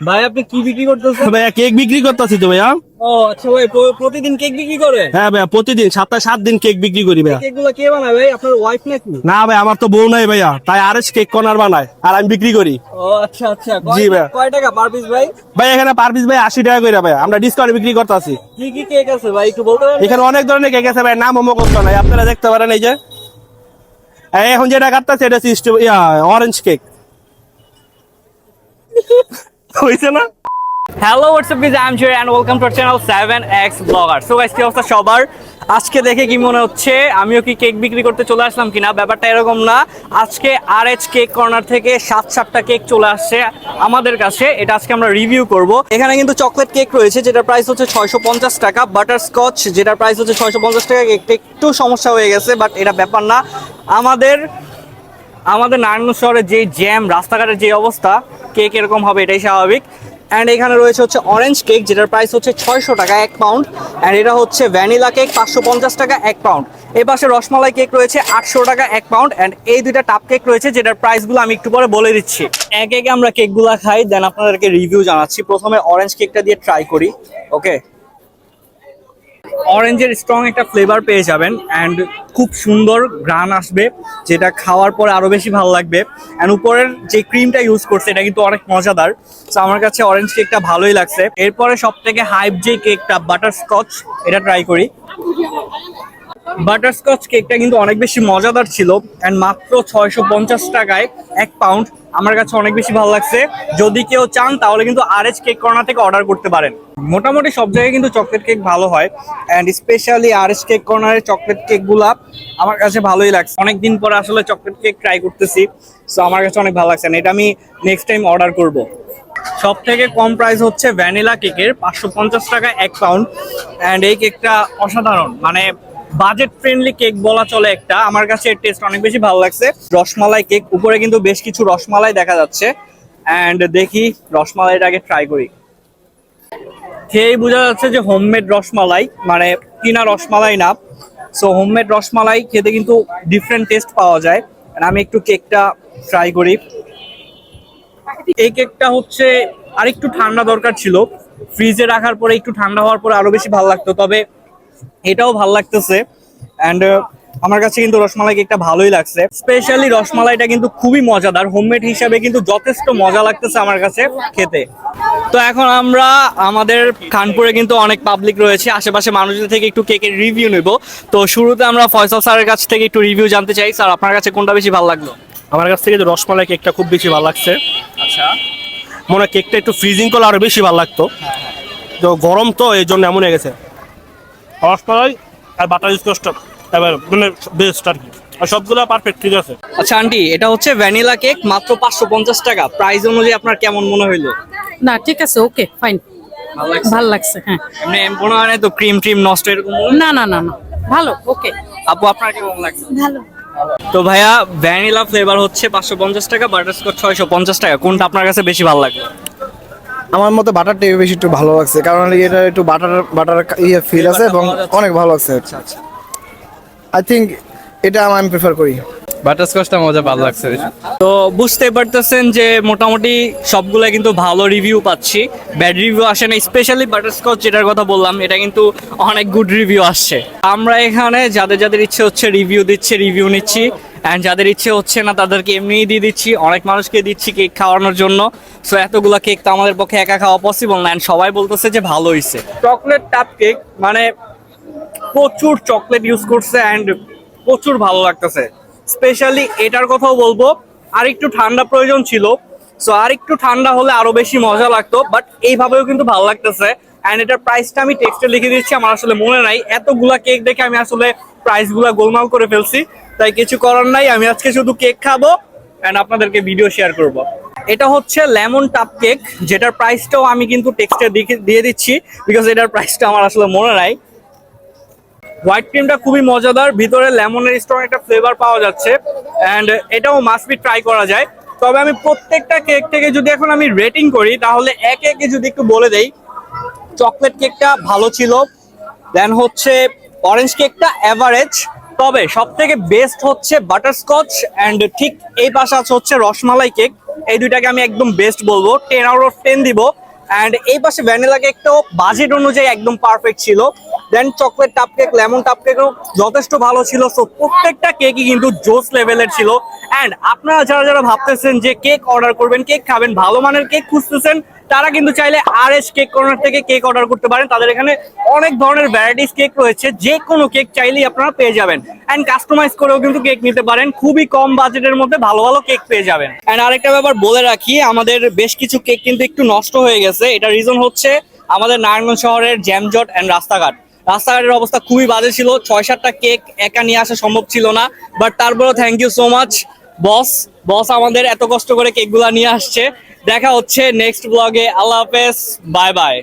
ভাই আপনি কি বিক্রি করতেছেন? ভাইয়া কেক বিক্রি করতেছি তো ভাইয়া। ও আচ্ছা ভাই প্রতিদিন কেক বিক্রি করে? হ্যাঁ ভাইয়া প্রতিদিন সপ্তাহে সাত দিন কেক বিক্রি করি ভাইয়া। কেকগুলো কে বানায় ভাই? আপনার ওয়াইফ নাকি? না ভাই আমার তো বউ নাই ভাইয়া তাই আর কেক কর্নার বানায় আর আমি বিক্রি করি। ও আচ্ছা আচ্ছা। জি ভাই। কয় টাকা পার পিস ভাই? ভাই এখানে পার পিস ভাই আশি টাকা করে ভাই আমরা ডিসকাউন্ট বিক্রি করতেছি। কি কি কেক আছে ভাই? একটু বলতে এখানে অনেক ধরনের কেক আছে ভাই নাম করতে নাই আপনারা দেখতে পারেন এই যে। এখন যেটা কাটতেছে এটা অরেঞ্জ কেক হয়েছে না? Hello WhatsApp guys I am Joy and welcome to channel 7x blogger so guys কি অবস্থা সবার? আজকে দেখে কি মনে হচ্ছে? আমিও কি কেক বিক্রি করতে চলে আসলাম কিনা? ব্যাপারটা এরকম না। আজকে আর এইচ কেক কর্নার থেকে সাত সাতটা কেক চলে আসছে আমাদের কাছে। এটা আজকে আমরা রিভিউ করব। এখানে কিন্তু চকলেট কেক রয়েছে যেটা প্রাইস হচ্ছে ছয়শো পঞ্চাশ টাকা। বাটার স্কচ যেটা প্রাইস হচ্ছে ছয়শো পঞ্চাশ টাকা কেকটা একটু সমস্যা হয়ে গেছে বাট এটা ব্যাপার না। আমাদের আমাদের নারায়ণ শহরে যে জ্যাম রাস্তাঘাটের যে অবস্থা কেক এরকম হবে, এটাই স্বাভাবিক। অ্যান্ড এখানে রয়েছে হচ্ছে অরেঞ্জ কেক যেটার প্রাইস হচ্ছে ছয়শো টাকা, এক পাউন্ড অ্যান্ড এটা হচ্ছে ভ্যানিলা কেক পাঁচশো পঞ্চাশ টাকা, এক পাউন্ড এ পাশে রসমালাই কেক রয়েছে, আটশো টাকা, এক পাউন্ড অ্যান্ড এই দুইটা টাপ কেক রয়েছে, যেটার প্রাইসগুলো আমি একটু পরে বলে দিচ্ছি। এক একে আমরা কেকগুলো খাই দেন আপনাদেরকে রিভিউ জানাচ্ছি। প্রথমে অরেঞ্জ কেকটা দিয়ে ট্রাই করি ওকে অরেঞ্জের স্ট্রং একটা ফ্লেভার পেয়ে যাবেন অ্যান্ড খুব সুন্দর গ্রান আসবে, যেটা খাওয়ার পরে আরও বেশি ভালো লাগবে। অ্যান্ড উপরের যে ক্রিমটা ইউজ করছে, এটা কিন্তু অনেক মজাদার। সো আমার কাছে অরেঞ্জ কেকটা ভালোই লাগছে। এরপরে সব থেকে হাইপ যে কেকটা বাটার স্কচ এটা ট্রাই করি। বাটারস্কচ কেকটা কিন্তু অনেক বেশি মজাদার ছিল অ্যান্ড মাত্র ছয়শো পঞ্চাশ টাকায় এক পাউন্ড আমার কাছে অনেক বেশি ভালো লাগছে। যদি কেউ চান, তাহলে কিন্তু আর এস কেক কর্নার থেকে অর্ডার করতে পারেন। মোটামুটি সব জায়গায় কিন্তু চকলেট কেক ভালো হয় and specially R S cake কর্নারের চকলেট কেকগুলা আমার কাছে ভালোই লাগছে। অনেক দিন পরে আসলে চকলেট কেক ট্রাই করতেছি সো আমার কাছে অনেক ভালো লাগছে এটা আমি নেক্সট টাইম অর্ডার করব। সব থেকে কম প্রাইস হচ্ছে ভ্যানিলা কেকের পাঁচশো পঞ্চাশ টাকা এক পাউন্ড অ্যান্ড এই কেকটা অসাধারণ মানে বাজেট ফ্রেন্ডলি কেক বলা চলে একটা। আমার কাছে এর টেস্ট অনেক বেশি ভালো লাগছে। রসমালাই কেক উপরে কিন্তু বেশ কিছু রসমালাই দেখা যাচ্ছে। অ্যান্ড দেখি রসমালাইটা আগে ট্রাই করি। খেয়েই বোঝা যাচ্ছে যে হোমমেড রসমালাই মানে কিনা রসমালাই না। সো হোমমেড রসমালাই খেতে কিন্তু ডিফারেন্ট টেস্ট পাওয়া যায়। আমি একটু কেকটা ট্রাই করি। এই কেকটা হচ্ছে আর একটু ঠান্ডা দরকার ছিল। ফ্রিজে রাখার পরে, একটু ঠান্ডা হওয়ার পরে আরও বেশি ভালো লাগতো। তবে এটাও ভালো লাগতেছে। অ্যান্ড আমার কাছে কিন্তু রসমালাই কেকটা ভালোই লাগছে। স্পেশালি রসমালাইটা কিন্তু খুবই মজাদার। হোমমেড হিসাবে কিন্তু যথেষ্ট মজা লাগতেছে আমার কাছে খেতে। তো এখন আমরা আমাদের খানপুরে কিন্তু অনেক পাবলিক রয়েছে। আশেপাশে মানুষদের থেকে একটু কেকের রিভিউ নেব। তো শুরুতে আমরা ফয়সাল স্যারের কাছ থেকে একটু রিভিউ জানতে চাই। স্যার আপনার কাছে কোনটা বেশি ভালো লাগল? আমার কাছ থেকে রসমালাই কেকটা খুব বেশি ভালো লাগছে। আচ্ছা। মনে হয় কেকটা একটু ফ্রিজিং করলে আরও বেশি ভালো লাগতো। তো গরম তো এই জন্য এমন হয়ে গেছে। রসমালাই আর বাটার এবার মানে বেস্ট আর কি। আর সবগুলো পারফেক্ট ঠিক আছে? আচ্ছা আন্টি এটা হচ্ছে ভ্যানিলা কেক মাত্র পাঁচশো পঞ্চাশ টাকা। প্রাইস অনুযায়ী আপনার কেমন মনে হইল? না ঠিক আছে ওকে ফাইন ভালো লাগছে? ভালো লাগছে হ্যাঁ। এমনি মনে হয় না তো ক্রিম ট্রিম নষ্ট এরকম না না না না। ভালো ওকে আপু আপনার কেমন লাগছে? ভালো। তো ভাইয়া ভ্যানিলা ফ্লেভার হচ্ছে পাঁচশো পঞ্চাশ টাকা বাটারস্কচ ছয়শো পঞ্চাশ টাকা। কোনটা আপনার কাছে বেশি ভালো লাগল? আমার মতে বাটারটা বেশি একটু ভালো লাগছে। কারণ এটা একটু বাটার বাটার ইয়ে ফিল আছে এবং অনেক ভালো লাগছে। আচ্ছা আই থিঙ্ক এটা আমি প্রেফার করি। বাটারস্কচটা মজা ভালো লাগছে তো বুঝতে পারতেছেন যে মোটামুটি সবগুলো কিন্তু ভালো রিভিউ পাচ্ছি। ব্যাড রিভিউ আসে না স্পেশালি বাটারস্কচ যেটার কথা বললাম এটা কিন্তু অনেক গুড রিভিউ আসছে। আমরা এখানে যাদের যাদের ইচ্ছে হচ্ছে রিভিউ দিচ্ছে রিভিউ নিচ্ছি। অ্যান্ড যাদের ইচ্ছে হচ্ছে না, তাদেরকে এমনিই দিয়ে দিচ্ছি। অনেক মানুষকে দিচ্ছি কেক খাওয়ানোর জন্য। সো এতগুলো কেক তো আমাদের পক্ষে একা খাওয়া পসিবল না। অ্যান্ড সবাই বলতেছে যে ভালো হয়েছে চকলেট টাপ কেক মানে প্রচুর চকলেট ইউজ করছে অ্যান্ড প্রচুর ভালো লাগতেছে। স্পেশালি এটার কথাও বলব আর একটু ঠান্ডা প্রয়োজন ছিল। সো আর একটু ঠান্ডা হলে আরও বেশি মজা লাগতো বাট এইভাবেও কিন্তু ভালো লাগতেছে। অ্যান্ড এটার প্রাইসটা আমি টেক্সটে লিখে দিচ্ছি, আমার আসলে মনে নাই। এতগুলা কেক দেখে আমি আসলে প্রাইসগুলা গোলমাল করে ফেলছি, তাই কিছু করার নাই। আমি আজকে শুধু কেক খাব অ্যান্ড আপনাদেরকে ভিডিও শেয়ার করব। এটা হচ্ছে লেমন টাপ কেক যেটার প্রাইসটাও আমি কিন্তু টেক্সটে দিয়ে দিচ্ছি বিকজ এটার প্রাইসটা আমার আসলে মনে নাই। হোয়াইট ক্রিমটা খুবই মজাদার, ভিতরে লেমনের স্ট্রং একটা ফ্লেভার পাওয়া যাচ্ছে অ্যান্ড এটাও মাস্ট বি ট্রাই করা যায়। তবে আমি প্রত্যেকটা কেক থেকে যদি এখন আমি রেটিং করি, তাহলে এক একে যদি একটু বলে দেই চকলেট কেকটা ভালো ছিল দেন হচ্ছে অরেঞ্জ কেকটা অ্যাভারেজ তবে সব থেকে বেস্ট হচ্ছে বাটারস্কচ অ্যান্ড ঠিক এই পাশে আছে হচ্ছে রসমালাই কেক এই দুইটাকে আমি একদম বেস্ট বলব। টেন আউট অফ টেন দিব। অ্যান্ড এই পাশে ভ্যানিলা কেকটাও বাজেট অনুযায়ী একদম পারফেক্ট ছিল। দেন চকলেট টাপ কেক লেমন টাপ কেকও যথেষ্ট ভালো ছিল। সো প্রত্যেকটা কেকই কিন্তু জোস লেভেলের ছিল। অ্যান্ড আপনারা যারা যারা ভাবতেছেন যে কেক অর্ডার করবেন কেক খাবেন, ভালো মানের কেক খুঁজতেছেন, তারা কিন্তু চাইলে আর এস কেক কর্নার থেকে কেক অর্ডার করতে পারেন। তাদের এখানে অনেক ধরনের ভ্যারাইটিস কেক রয়েছে। যে কোনো কেক চাইলেই আপনারা পেয়ে যাবেন। অ্যান্ড কাস্টমাইজ করেও কিন্তু কেক নিতে পারেন। খুবই কম বাজেটের মধ্যে ভালো ভালো কেক পেয়ে যাবেন। অ্যান্ড আরেকটা ব্যাপার বলে রাখি, আমাদের বেশ কিছু কেক কিন্তু একটু নষ্ট হয়ে গেছে। এটা রিজন হচ্ছে আমাদের নারায়ণগঞ্জ শহরের জ্যামজট অ্যান্ড রাস্তাঘাট রাস্তাঘাটের অবস্থা খুবই বাজে ছিল। ছয় সাতটা কেক একা নিয়ে আসা সম্ভব ছিল না। বাট তারপরেও thank you so much boss boss আমাদের এত কষ্ট করে কেকগুলা নিয়ে আসছে। দেখা হচ্ছে নেক্সট ব্লগে আল্লাহ হাফেজ। Bye bye